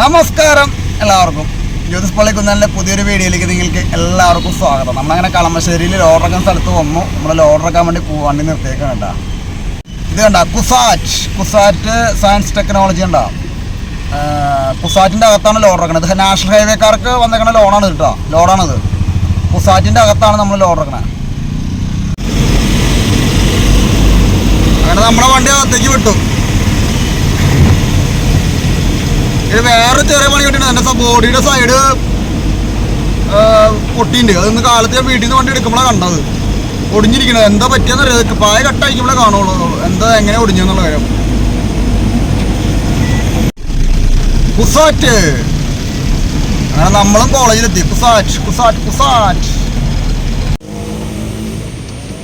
നമസ്കാരം എല്ലാവർക്കും. ജ്യോതിസ് പള്ളിക്കുന്നതിന്റെ പുതിയൊരു വീഡിയോയിലേക്ക് നിങ്ങൾക്ക് എല്ലാവർക്കും സ്വാഗതം. നമ്മളങ്ങനെ കളമശ്ശേരിയിൽ ലോഡറക്കാൻ സ്ഥലത്ത് വന്നു. നമ്മൾ ലോഡറക്കാൻ വേണ്ടി വണ്ടി നിർത്തിയേക്കാണ് കേട്ടോ. ഇത് കണ്ട? കുസാറ്റ് കുസാറ്റ് സയൻസ് ടെക്നോളജി ഉണ്ടോ? കുസാറ്റിന്റെ അകത്താണ് ലോഡർ ഇറക്കണത്. ഇത് നാഷണൽ ഹൈവേക്കാർക്ക് വന്നേക്കണ ലോണാണ് കേട്ടോ. ലോഡാണിത് കുസാറ്റിന്റെ അകത്താണ് നമ്മൾ ലോഡർ ഇറക്കണത് അങ്ങനെ നമ്മുടെ വണ്ടി അകത്തേക്ക് വിട്ടു. ഇത് വേറെ ചെറിയ പണി കിട്ടിയിട്ടുണ്ട്. എന്റെ ബോഡിയുടെ സൈഡ് പൊട്ടിണ്ട് അതൊന്ന് കാലത്ത് ഞാൻ വീട്ടിൽ നിന്ന് വണ്ടി എടുക്കുമ്പോഴാണ് കണ്ടത്. ഒടിഞ്ഞിരിക്കണത്. എന്താ പറ്റിയെന്ന് അറിയാം പായ കട്ടായിരിക്കുമ്പോഴേ കാണുള്ളൂ. എന്താ എങ്ങനെ ഒടിഞ്ഞെന്നുള്ള കാര്യം. കുസാറ്റ്. അങ്ങനെ നമ്മളും കോളേജിലെത്തി. കുസാറ്റ് കുസാറ്റ് കുസാറ്റ്.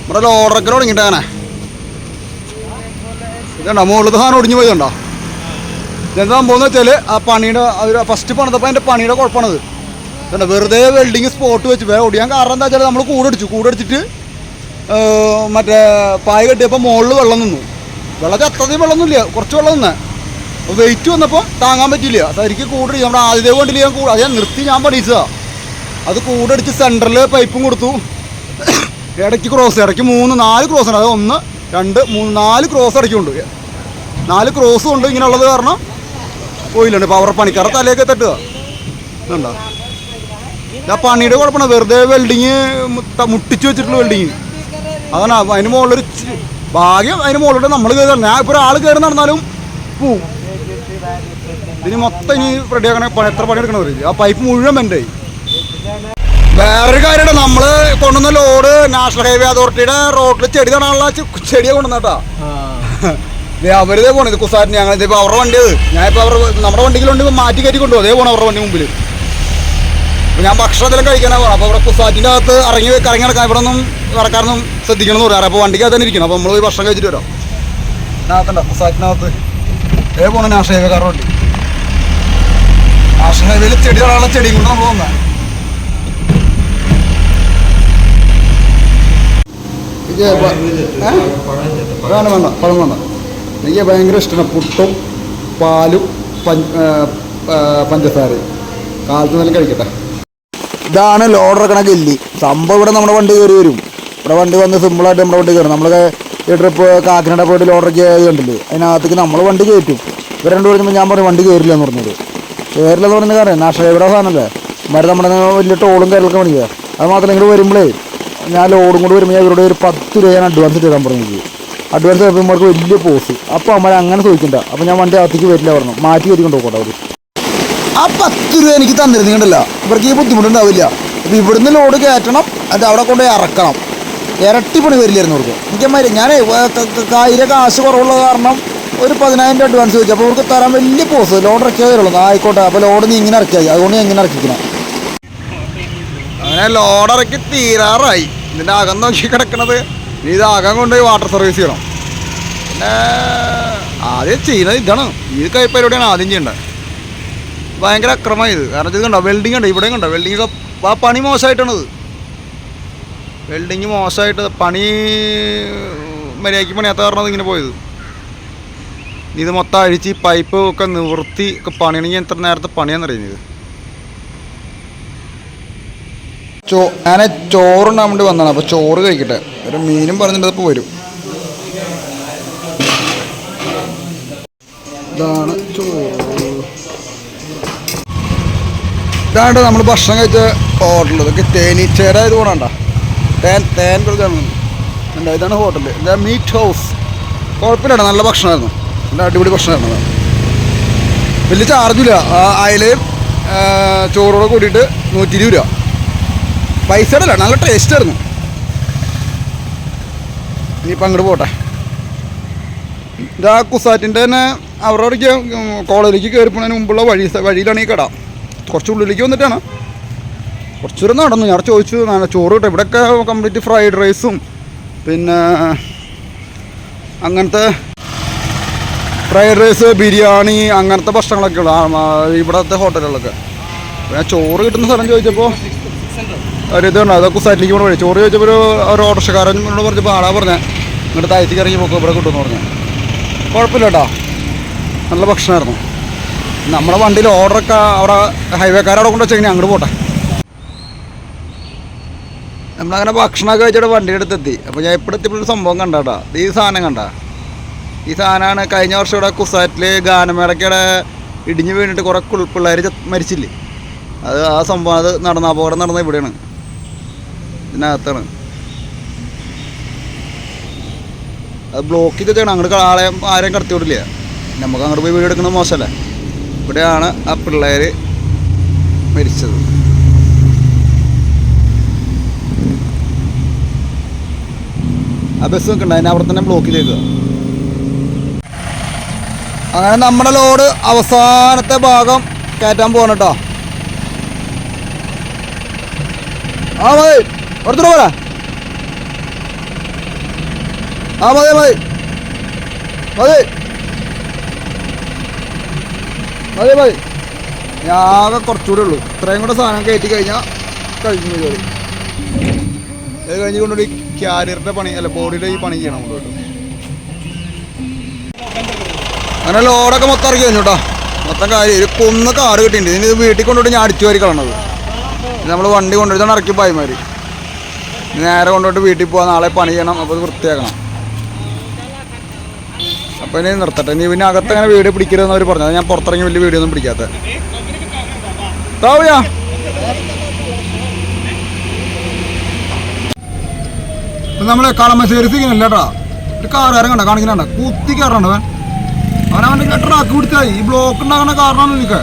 നമ്മുടെ ലോഡറൊക്കെ ഒടുങ്ങിട്ടാണ് ഇതുണ്ടോ? മുകളിലത്തെ സാധനം ഒടിഞ്ഞു പോയതുണ്ടോ? എന്താ സംഭവം വെച്ചാൽ ആ പണിയുടെ അവർ ഫസ്റ്റ് പണിതപ്പോൾ അതിന്റെ പണിയുടെ കുഴപ്പമാണത്. കണ്ട വെറുതെ വെൽഡിങ് സ്പോട്ട് വെച്ച് വേറെ ഓടിയാൻ കാരണം എന്താ വെച്ചാൽ നമ്മൾ കൂടടിച്ചു കൂടടിച്ചിട്ട് മറ്റേ പായ കെട്ടിയപ്പോൾ മുകളിൽ വെള്ളം നിന്നു. വെള്ളത്തിൽ അത്രയും വെള്ളമൊന്നുമില്ല കുറച്ച് വെള്ളം നിന്നേ. അപ്പോൾ വെയിറ്റ് വന്നപ്പോൾ താങ്ങാൻ പറ്റില്ല അതായിരിക്കും കൂടടി നമ്മുടെ ആദ്യത്തെ വണ്ടിയിൽ ഞാൻ കൂടെ അത് ഞാൻ നിർത്തി ഞാൻ പണിയിച്ചതാണ് അത് കൂടടിച്ച് സെന്ററിൽ പൈപ്പും കൊടുത്തു. ഇടയ്ക്ക് ക്രോസ് ഇടയ്ക്ക് മൂന്ന് നാല് ക്രോസ് ഉണ്ട്. അത് ഒന്ന് രണ്ട് മൂന്ന് നാല് ക്രോസ് ഇടയ്ക്കുണ്ട് നാല് ക്രോസും ഉണ്ട് ഇങ്ങനെയുള്ളത് കാരണം പോയില്ലുണ്ട് പവർ പണിക്കാരുടെ തലയൊക്കെ തട്ടുക. ആ പണിയുടെ കുഴപ്പമാണ് വെറുതെ വെൽഡിങ് മുട്ടിച്ച് വെച്ചിട്ടുള്ള വെൽഡിങ് അതാണ് അതിന് മുകളിലൊരു ഭാഗ്യം അതിന് മുകളിലോട്ട് നമ്മൾ കയറി ഞാൻ ഇപ്പോൾ ഒരാൾ കയറി നടന്നാലും പോവും. ഇതിന് മൊത്തം ഇനി റെഡിയാക്കണ ആക്കണ എത്ര പണി എടുക്കണ പറയും ആ പൈപ്പ് മുഴുവൻ എന്റെ വേറൊരു കാര്യമാണ് നമ്മൾ കൊണ്ടുവന്ന ലോഡ് നാഷണൽ ഹൈവേ അതോറിറ്റിയുടെ റോഡിൽ ചെടി നടാനുള്ള ചെടിയെ കൊണ്ടുവന്നേട്ടാ അവരിതേ പോണത് ഇത് കുസാറ്റിന് ഞങ്ങൾ ഇതിപ്പോൾ അവരുടെ വണ്ടി അത്. ഞാൻ ഇപ്പോൾ അവർ നമ്മുടെ വണ്ടിയിലുണ്ട് മാറ്റി കയറ്റി കൊണ്ടുപോകും അതേ പോകണം അവരുടെ വണ്ടി മുമ്പിൽ ഞാൻ ഭക്ഷണം എന്തെങ്കിലും കഴിക്കാനാണ് പോകണം അപ്പോൾ അവിടെ കുസാറ്റിന്റെ അകത്ത് ഇറങ്ങി കറങ്ങി നടക്കാൻ ഇവിടെ ഒന്നും നടക്കാനൊന്നും ശ്രദ്ധിക്കണം എന്ന് പറയാറ് അപ്പോൾ വണ്ടിക്കകത്ത് തന്നെ ഇരിക്കണം. അപ്പോൾ നമ്മൾ പോയി ഭക്ഷണം കഴിച്ചിട്ട് വരാം. ഇതിനകത്തുണ്ടോ കുസാറ്റിനകത്ത് ഏ പോണ നാഷണൽ ഹൈവേ കാർ വണ്ടി. നാഷണൽ ഹൈവേയിൽ ചെടി നടാനുള്ള ചെടിയും കൊണ്ട് നമ്മൾ വന്ന. ഇത് പ- വേണ്ട വേണ്ട പഴം വേണ്ട. എനിക്ക് ഭയങ്കര ഇഷ്ടമാണ് പുട്ടും പാലും പഞ്ചസാരയും. കാലത്ത് നല്ല കഴിക്കട്ടെ. ഇതാണ് ലോഡ് ഇറക്കണ ഗല്ലി സംഭവം ഇവിടെ നമ്മുടെ വണ്ടി കയറി വരും. ഇവിടെ വണ്ടി വന്ന് സിമ്പിളായിട്ട് നമ്മുടെ വണ്ടി കയറും. നമ്മളൊക്കെ ഈ ട്രിപ്പ് കാക്കിനട പോയിട്ട് ലോഡ് ഇറക്കി കണ്ടില്ലേ അതിനകത്തേക്ക് നമ്മൾ വണ്ടി കയറ്റും. ഇവർ രണ്ടു പറഞ്ഞപ്പോൾ ഞാൻ പറഞ്ഞു വണ്ടി കയറില്ല എന്ന് പറഞ്ഞത് കയറില്ല എന്ന് പറഞ്ഞ കാരണം നാഷണൽ ഹൈവേയുടെ സാധനമല്ലേ മരം നമ്മുടെ വലിയ ടോളും കാര്യങ്ങളൊക്കെ പണിക്കുക അത് മാത്രമല്ല ഇങ്ങോട്ട് വരുമ്പോഴേ ഞാൻ ലോഡും കൂടി വരുമ്പോൾ ഇവരോട് ഒരു പത്ത് രൂപ ഞാൻ അഡ്വാൻസ് തരാൻ പറഞ്ഞു അഡ്വാൻസ് തരുമ്പോൾ വലിയ പോസ് അപ്പോൾ അമ്മ അങ്ങനെ ചോദിക്കണ്ട. അപ്പോൾ ഞാൻ വണ്ടി അകത്തേക്ക് വരില്ല പറഞ്ഞു. മാറ്റി കയറ്റി കൊണ്ടുപോകട്ടെ അവർ ആ പത്ത് രൂപ എനിക്ക് തന്നിരുന്നില്ല ഇവർക്ക് ഈ ബുദ്ധിമുട്ടുണ്ടാവില്ല. അപ്പോൾ ഇവിടുന്ന് ലോഡ് കയറ്റണം. അത് അവിടെ കൊണ്ട് ഇറക്കണം. ഇരട്ടി പണി വരില്ലായിരുന്നു അവർക്ക് എനിക്കമ്മാര് ഞാൻ കയ്യിലെ കാശ് കുറവുള്ള കാരണം ഒരു പതിനായിരം രൂപ അഡ്വാൻസ് ചോദിച്ചു. അപ്പോൾ അവർക്ക് തരാൻ വലിയ പോസ് ലോഡ് ഇറക്കിയേ തരുള്ളൂ ആ, ആയിക്കോട്ടെ. അപ്പോൾ ലോഡ് നീ ഇങ്ങനെ ഇറക്കിയാൽ അതുകൊണ്ട് ഞാൻ ഇങ്ങനെ ഇറക്കിക്കണം. അങ്ങനെ ലോഡ് ഇറക്കി തീരാറായി. ഇതിന്റെ അകം നോക്കി കിടക്കണത്. ഇനി ഇത് അകം കൊണ്ടുപോയി വാട്ടർ സർവീസ് ചെയ്യണം. പിന്നെ ആദ്യം ചെയ്യുന്നത് ഇതാണ്. ഈ പരിപാടിയാണ് ആദ്യം ചെയ്യേണ്ടത്. ഭയങ്കര അക്രമം ഇത്. കാരണം ഇത് കണ്ടോ? വെൽഡിങ് ഉണ്ട്. ഇവിടെയും കണ്ടോ? വെൽഡിങ് ആ പണി മോശമായിട്ടാണത്. വെൽഡിങ് മോശമായിട്ട് പണി മര്യാദയ്ക്ക് പണിയാത്ത കാരണം ഇങ്ങനെ പോയത്. ഇത് മൊത്തം അഴിച്ച് പൈപ്പ് ഒക്കെ നിവൃത്തി ഒക്കെ പണിയണമെങ്കിൽ എത്ര നേരത്തെ പണിയാന്നറിയുന്നത് ചോ ഞാൻ ചോറുണ്ടാൻ വേണ്ടി വന്നതാണ്. അപ്പോൾ ചോറ് കഴിക്കട്ടെ. ഒരു മീനും പറഞ്ഞിട്ട് വരും. ഇതാണ് ചോറ്. ഇതാണ്ട് നമ്മൾ ഭക്ഷണം കഴിച്ച ഹോട്ടൽ. ഇതൊക്കെ തേനീച്ചേര ഇത് പോകണ്ട തേൻ തേൻ കൊടുക്കാണ് ഇതാണ് ഹോട്ടൽ ഇതാ മീറ്റ് ഹൗസ് കുഴപ്പമില്ല നല്ല ഭക്ഷണമായിരുന്നു. നല്ല അടിപൊളി ഭക്ഷണമായിരുന്നു വലിയ ചാർജില്ല അയലയും ചോറോടെ കൂടിയിട്ട് നൂറ്റി ഇരുപത് രൂപ. അല്ല നല്ല ടേസ്റ്റ് ആയിരുന്നു. ഇനിയിപ്പോൾ അങ്ങോട്ട് പോട്ടെ. ഇതാ കുസാറ്റിന്റെ തന്നെ അവരോടേക്ക് കോളേജിലേക്ക് കയറി പോണതിന് മുമ്പുള്ള വഴി വഴിയിലാണ് ഈ കട. കുറച്ച് ഉള്ളിലേക്ക് വന്നിട്ടാണ്. കുറച്ചൊരു നടന്നു. ഞാൻ ചോദിച്ചു ചോറ് കിട്ടും. ഇവിടെയൊക്കെ കംപ്ലീറ്റ് ഫ്രൈഡ് റൈസും പിന്നെ അങ്ങനത്തെ ഫ്രൈഡ് റൈസ് ബിരിയാണി അങ്ങനത്തെ ഭക്ഷണങ്ങളൊക്കെ ഉള്ളു ഇവിടത്തെ ഹോട്ടലുകളൊക്കെ ഞാൻ ചോറ് കിട്ടുന്ന സ്ഥലം ചോദിച്ചപ്പോൾ ഒരു ഇതുണ്ട്. അതൊക്കെ സൈറ്റിലേക്ക് കൊണ്ട് വഴി ചോറ് ചോദിച്ചപ്പോൾ ഒരു ഓട്ടോറിക്ഷക്കാരൻ എന്നോട് പറഞ്ഞപ്പോൾ ആളാ പറഞ്ഞത് ഇങ്ങോട്ട് താഴ്ത്തിക്ക് ഇറങ്ങി പോക്കോ ഇവിടെ കിട്ടുമെന്ന് പറഞ്ഞു. കുഴപ്പമില്ല കേട്ടോ നല്ല ഭക്ഷണമായിരുന്നു നമ്മളെ വണ്ടിയിൽ ഓർഡറൊക്കെ അവിടെ ഹൈവേക്കാരവിടെ കൊണ്ട് വെച്ചെങ്കിൽ അങ്ങോട്ട് പോട്ടെ. നമ്മളങ്ങനെ ഭക്ഷണമൊക്കെ കഴിച്ചിട്ട് വണ്ടിയുടെ അടുത്ത് എത്തി. അപ്പോൾ ഞാൻ ഇപ്പോൾ എത്തിയപ്പോഴൊരു സംഭവം കണ്ടാട്ടാ ഈ സാധനം കണ്ട. ഈ സാധനമാണ് കഴിഞ്ഞ വർഷം ഇവിടെ കുസാറ്റിൽ ഗാനമേളയ്ക്കിടെ ഇടിഞ്ഞു വീണിട്ട് കുറേ കുൾപ്പിള്ളേർ മരിച്ചില്ലേ. അത് ആ സംഭവം അത് നടന്ന അപകടം നടന്ന ഇവിടെയാണ്. ഇതിനകത്താണ്. അത് ബ്ലോക്ക് ചെയ്തിട്ടാണ്. അങ്ങോട്ട് ആളെ ആരെയും കടത്തി വിടില്ല. നമുക്ക് അങ്ങോട്ട് പോയി വീഡിയോ എടുക്കുന്നത് മോശമല്ലേ? ഇവിടെയാണ് ആ പിള്ളേർ മരിച്ചത്. ആ ബസ് നിൽക്കണ്ട. അതിനെ അവിടെ തന്നെ ബ്ലോക്ക് ചെയ്തേക്കുക അങ്ങനെ നമ്മുടെ ലോഡ് അവസാനത്തെ ഭാഗം കയറ്റാൻ പോകണം കേട്ടോ. ആ മതി. എടുത്തിട്ട് പോരാ ആ മതി മതി. മതി. മതി മതി. ആകെ കുറച്ചുകൂടെ ഉള്ളൂ. ഇത്രയും കൂടെ സാധനം കയറ്റി കഴിഞ്ഞാൽ കഴിഞ്ഞു കയറി അത് കഴിഞ്ഞ് കൊണ്ടുപോയി ക്യാരിയറിന്റെ പണി അല്ല ബോഡിയുടെ ഈ പണി ചെയ്യണം അങ്ങനെ ലോഡൊക്കെ മൊത്തം ഇറക്കി കഴിഞ്ഞു കേട്ടോ മൊത്തം കാര്യം ഒരു കൊന്ന് കാറ് കിട്ടിയിട്ടുണ്ട്. ഇതിന് ഇത് വീട്ടിൽ കൊണ്ടുപോയിട്ട് ഞാൻ അടിച്ചു വാരി കളണത് നമ്മൾ വണ്ടി കൊണ്ടുപോയി ഇറക്കി പായ്മാർ നേരെ കൊണ്ടുപോയിട്ട് വീട്ടിൽ പോകാൻ നാളെ പണി ചെയ്യണം. അപ്പോൾ വൃത്തിയാക്കണം. അപ്പോൾ ഇനി നിർത്തട്ടെ. ഇനി പിന്നെ അകത്ത് അങ്ങനെ വീഡിയോ പിടിക്കരുതെന്ന് അവർ പറഞ്ഞു. ഞാൻ പുറത്തിറങ്ങി വലിയ വീഡിയോ ഒന്നും പിടിക്കാത്ത താവിയാ നമ്മളെ കളമശ്ശേരി സിഗ്നല്ല കേട്ടോ. ഒരു കാറുകാരൻ കണ്ട? കാണിക്കുന്നുണ്ട്? കുത്തി കയറണ്ട അവൻ. അവനവന്റെ ട്രാക്ക് പിടിച്ചായി ഈ ബ്ലോക്ക് ഉണ്ടാകുന്ന കാരണമാണ് എനിക്ക്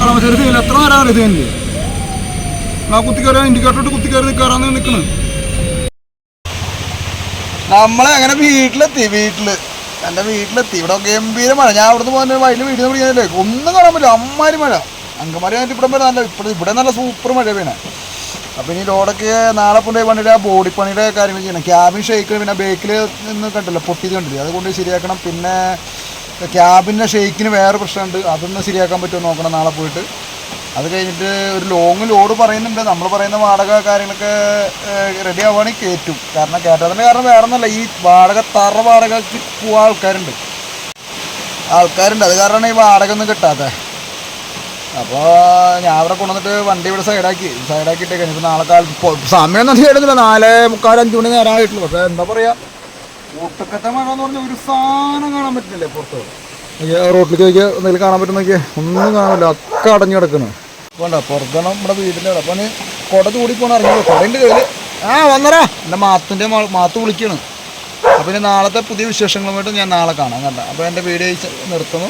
കളമശ്ശേരി സിഗ്നൽ എത്ര നേരം അറിയാം ആ കുത്തി കയറി ഇൻഡിക്കേറ്റർ ഇട്ട് കുത്തി കയറി നിൽക്കാറാന്ന് നമ്മളെ അങ്ങനെ വീട്ടിലെത്തി വീട്ടിൽ. എന്റെ വീട്ടിലെത്തി. ഇവിടെ ഗംഭീര മഴ. ഞാൻ അവിടുന്ന് പോകുന്ന വയലിൽ വീടിന് പിടിക്കാനല്ലേ? ഒന്നും കാണാൻ പറ്റില്ല. അമ്മാരി മഴ. അങ്കമാരി ഇവിടെ വരെ നല്ല ഇവിടെ ഇവിടെ നല്ല സൂപ്പർ മഴ പിന്നെ. അപ്പോൾ ഇനി ലോഡൊക്കെ നാളെ കൊണ്ടുപോയി പണിയുടെ ആ ബോഡി പണിയുടെ കാര്യങ്ങൾ ചെയ്യണം. ക്യാബിൻ ഷെയ്ക്കണം പിന്നെ ബേക്കിൽ നിന്ന് കണ്ടില്ല? പൊട്ടിയത് കണ്ടില്ല? അതുകൊണ്ട് ശരിയാക്കണം. പിന്നെ ക്യാബിന്റെ ഷെയ്ക്കിന് വേറെ പ്രശ്നമുണ്ട്. അതൊന്ന് ശരിയാക്കാൻ പറ്റുമോ നോക്കണം നാളെ പോയിട്ട്. അത് കഴിഞ്ഞിട്ട് ഒരു ലോങ് ലോഡ് പറയുന്നുണ്ട്. നമ്മൾ പറയുന്ന വാടക കാര്യങ്ങളൊക്കെ റെഡി ആവുകയാണെങ്കിൽ കയറ്റും കാരണം കയറ്റാത്തതിന്റെ കാരണം വേറെ ഒന്നല്ല ഈ വാടക തറ വാടകയ്ക്ക് പോകാൻ ആൾക്കാരുണ്ട്. ആൾക്കാരുണ്ട്. അത് കാരണമാണ് ഈ വാടക ഒന്നും കിട്ടാത്തത് അപ്പോൾ ഞാൻ അവിടെ കൊണ്ടുവന്നിട്ട് വണ്ടി ഇവിടെ സൈഡാക്കി സൈഡാക്കിയിട്ട് കഴിഞ്ഞപ്പോൾ നാളെ കാലത്ത് സമയം ഒന്നും ചെയ്യുന്നില്ല നാലേ മുക്കാൽ അഞ്ച് മണി നേരം ആയിട്ടുള്ളൂ. പക്ഷേ എന്താ പറയുക കൂട്ടക്കത്തെ മഴ എന്ന് പറഞ്ഞാൽ ഒരു സാധനം കാണാൻ പറ്റില്ലേ പുറത്ത് റോട്ടിലേക്ക് എന്തെങ്കിലും കാണാൻ പറ്റുന്ന നോക്കിയാൽ ഒന്നും കാണില്ല ഒക്കെ അടഞ്ഞു കിടക്കുന്നു. വേണ്ട പുറത്താണ് നമ്മുടെ വീടിന്റെ അവിടെ. അപ്പം കുട കൂടി പോകണം ഇറങ്ങി കുടന്റെ കയ്യിൽ ആ വന്നരാ എന്റെ മാത്തിന്റെ മാത്ത് വിളിക്കണം. അപ്പം ഇനി നാളത്തെ പുതിയ വിശേഷങ്ങളുമായിട്ട് ഞാൻ നാളെ കാണാം കണ്ട. അപ്പോൾ എന്റെ വീഡിയോ നിർത്തുന്നു.